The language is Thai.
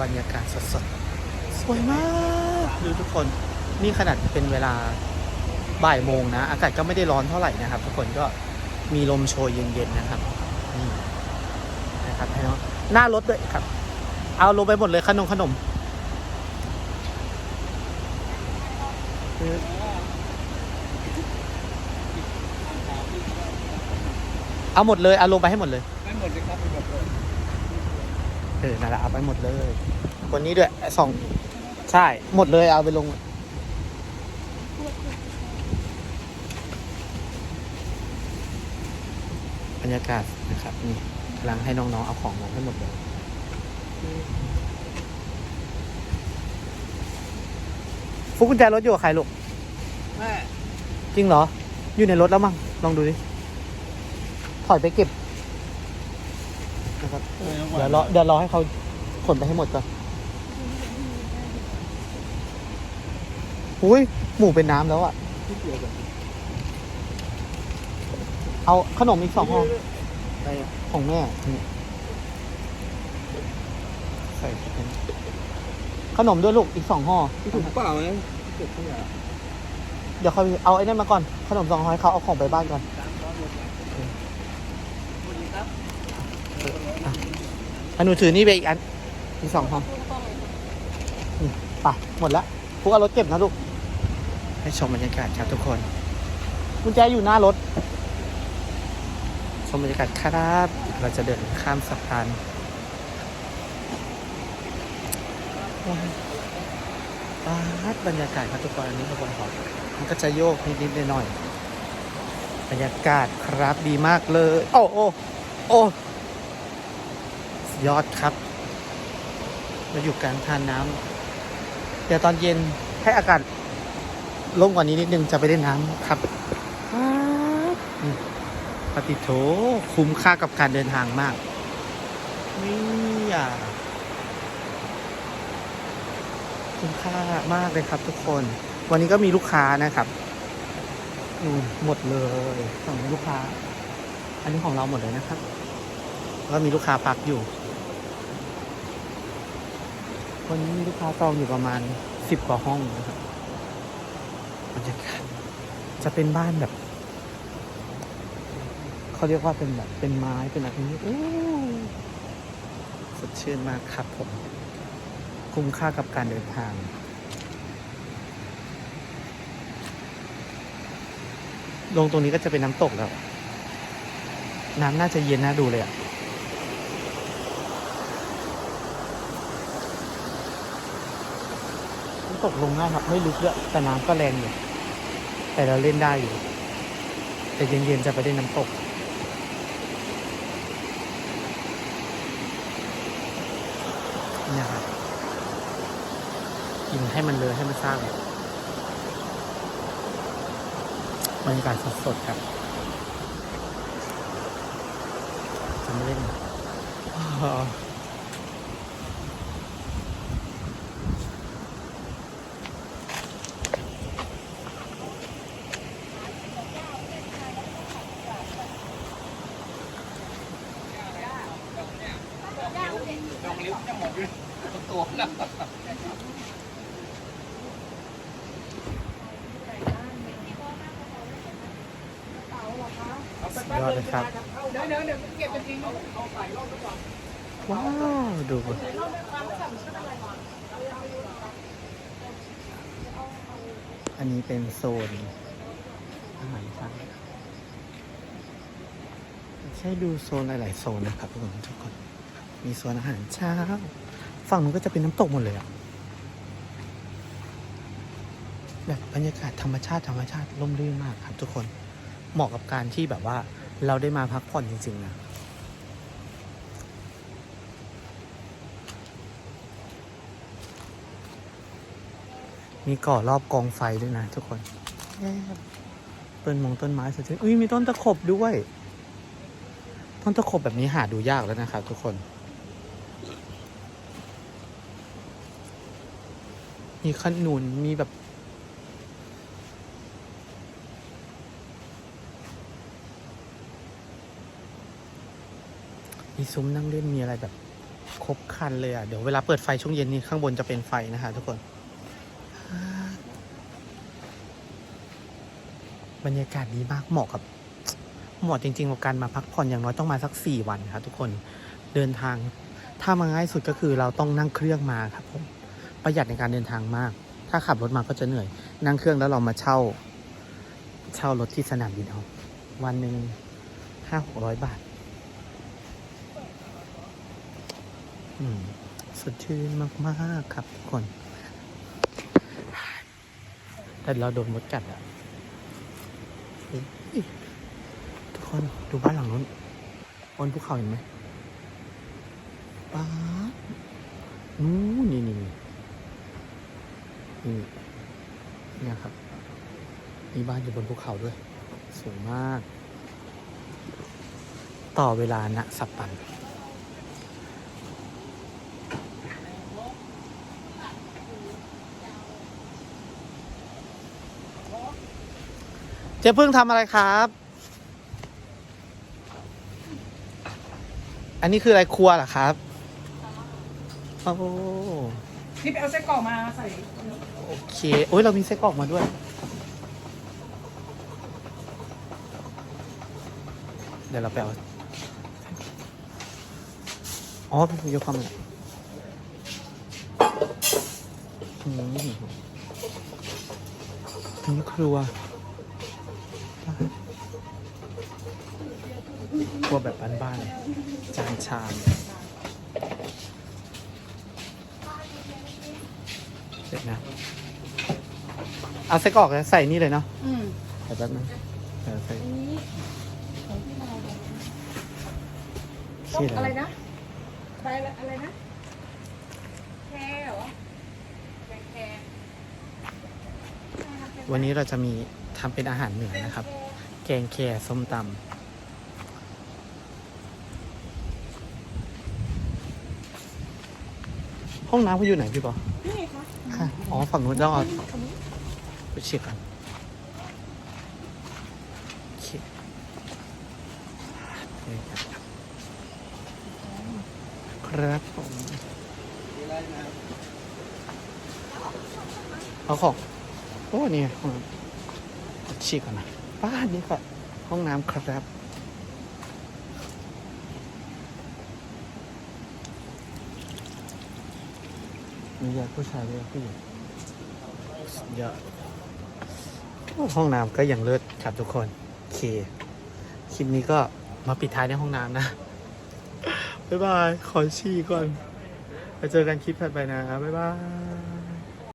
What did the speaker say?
บรรยากาศสดๆ สวยมากดูทุกคนนี่ขนาดเป็นเวลาบ่ายโมงนะ อากาศก็ไม่ได้ร้อนเท่าไหร่นะครับ ทุกคนก็มีลมโชยเย็นๆนะครับนี่นะครับให้น้องหน้ารถด้วยครับ เอาลงไปหมดเลยขนมขนมเอาหมดเลยเอาลงไปให้หมดเลยไม่หมดเลยครับไม่หมดเลย เออนั่นแหละเอาไปหมดเลยวันนี้ด้วยสองใช่ หมดเลยเอาไปลง บรรยากาศนะครับ นี่กำลังให้น้องๆเอาของลงให้หมดเลยฟุกกุญแจรถอยู่กับใครลูกแม่จริงเหรอ อยู่ในรถแล้วมั้งลองดูดิถอยไปเก็บ นะครับ เดี๋ยวรอเดี๋ยวรอให้เขาขนไปให้หมดก่อนอุ้ยหมูเป็นน้ำแล้วอะที่เกี่ยวกับเอาขนมอีกสองห่ออะไรอะของแม่นี่ใส่เป็นขนมด้วยลูกอีกสองห่อที่ถุงเปล่าไหมเก็บขยะเดี๋ยวเขาเอาไอ้นั่นมาก่อน ขนมสองห่อให้เขาเอาของไปบ้านก่อนตามร้ อนหมดเลยสวัสดีครับอันหนูถือนี่ไปอีกอันอีกสองห่อนี่ไปหมดล้วพวกเอารถเก็บนะลูก ให้ชมบรรยากาศครับทุกคนกุญแจอยู่หน้ารถ ชมบรรยากาศครับ เราจะเดินข้ามสะพานว้าวบาดบรรยากาศครับทุกคนอันนี้ขบวนหอมันก็จะโยกนิดๆหน่อยๆบรรยากาศครับดีมากเลย โอ้โอ้โอ้ ยอดครับ เราอยู่กลางทานน้ำเดี๋ยวตอนเย็นให้อากาศร่มกว่านี้นิดนึงจะไปเล่นน้ำครับว้าวนี่ปฏิโถคุ้มค่ากับการเดินทางมากนี่อะคุ้มค่ามากเลยครับทุกคน วันนี้ก็มีลูกค้านะครับนู่นหมดเลยฝั่งนี้ลูกค้า อันนี้ของเราหมดเลยนะครับแล้วก็มีลูกค้าพักอยู่ วันนี้มีลูกค้าจองอยู่ประมาณสิบกว่าห้องนะครับบรรยากาศจะเป็นบ้านแบบ เขาเรียกว่าเป็นแบบเป็นไม้เป็นอะไรนี้อู้สดชื่นมากครับผม คุ้มค่ากับการเดินทางลงตรงนี้ก็จะเป็นน้ำตกแล้ว น้ำน่าจะเย็นน่าดูเลยอะน้ำ ตกลงง่ายครับ ไม่ลึกด้วยแต่น้ำก็แรงอยู่แต่เราเล่นได้อยู่ แต่เย็นๆจะไปเล่นน้ำตกนี่ครับกินให้มันเลยให้มันสร้างบรรยากาศสดๆครับจะไม่เล่น ยอดเลยครับ เดี๋ยวเดี๋ยวเดี๋ยวเก็บไปทิ้งเอาใส่รอบไปก่อนว้าว ดูอันนี้เป็นโซนอาหารเช้าใช่ดูโซนหลาย ๆ โซนนะครับทุกคนทุกคน มีโซนอาหารเช้า ฝั่งนู้นก็จะเป็นน้ำตกหมดเลยอะแบบบรรยากาศธรรมชาติธรรมชาติร่มรื่นมากครับทุกคนเหมาะกับการที่แบบว่าเราได้มาพักผ่อนจริงๆนะมีก่อรอบกองไฟด้วยนะทุกคนต้นมงต้นไม้สวยๆอุ้ยมีต้นตะขบด้วย ต้นตะขบแบบนี้หาดูยากแล้วนะครับทุกคน มีขนุนมีแบบ มีซุ้มนั่งเล่นมีอะไรแบบ ครบครันเลยอะ เดี๋ยวเวลาเปิดไฟช่วงเย็นนี้ข้างบนจะเป็นไฟนะคะทุกคน บรรยากาศดีมากเหมาะกับเหมาะจริงๆกับการมาพักผ่อนอย่างน้อยต้องมาสักสี่วันครับทุกคนเดินทาง ถ้ามาง่ายสุดก็คือเราต้องนั่งเครื่องมาครับผม ประหยัดในการเดินทางมาก ถ้าขับรถมาก็จะเหนื่อย นั่งเครื่องแล้วเรามาเช่า เช่ารถที่สนามบินเอาวันหนึ่งห้าหกร้อยบาท อืมสดชื่นมากๆครับทุกคน แต่เราโดนมดกัดอะทุกคนดูบ้านหลังนู้นบนภูเขาเห็นไหมป้านู้นนี่นี่ นี่เนี่ยครับ มีบ้านอยู่บนภูเขาด้วยสูงมาก ต่อเวลาณสัปปัน เจ๊พึ่งทำอะไรครับ อันนี้คืออะไรครัวเหรอครับ โอ้ นี่ไปเอาไส้กรอกมาใส่โอเคโอ้ยเรามีไส้กรอกมาด้วย เดี๋ยวเราไปเอา อ๋อพี่ยกความเลยอืมอันนี้ครัวครัวแบบบ้านๆเลยจานชามเสร็จ นะ เอาไส้กรอกแล้วใส่นี่เลยเนาะอืมใส่แป๊บนึงเออใส่อันนี้ของพี่นายชื่ออะอะไรไรนะใบอะไรนะ แครเหรอแครแครวันนี้เราจะมีทำเป็นอาหารเหนือนะครับ แกงแคส้มตำห้องน้ำเขาอยู่ไหนพี่ปอนี่ไง ค่ะ อ๋อ ฝั่งนู้นต้องเอาไปเช็คกันโอเคครับผมเอาของ โอ้ นี่ไงห้องฉีกก่อนนะป้านนี่ก็ห้องน้ำครับ มีเยอะผู้ชายเยอะผู้หญิงเยอะโอ้ห้องน้ำก็ยังเลิศครับทุกคนโอเค คลิปนี้ก็มาปิดท้ายในห้องน้ำนะ บ๊ายบาย ขอฉี่ก่อนไปเจอกันคลิปถัดไปนะ บ๊ายบาย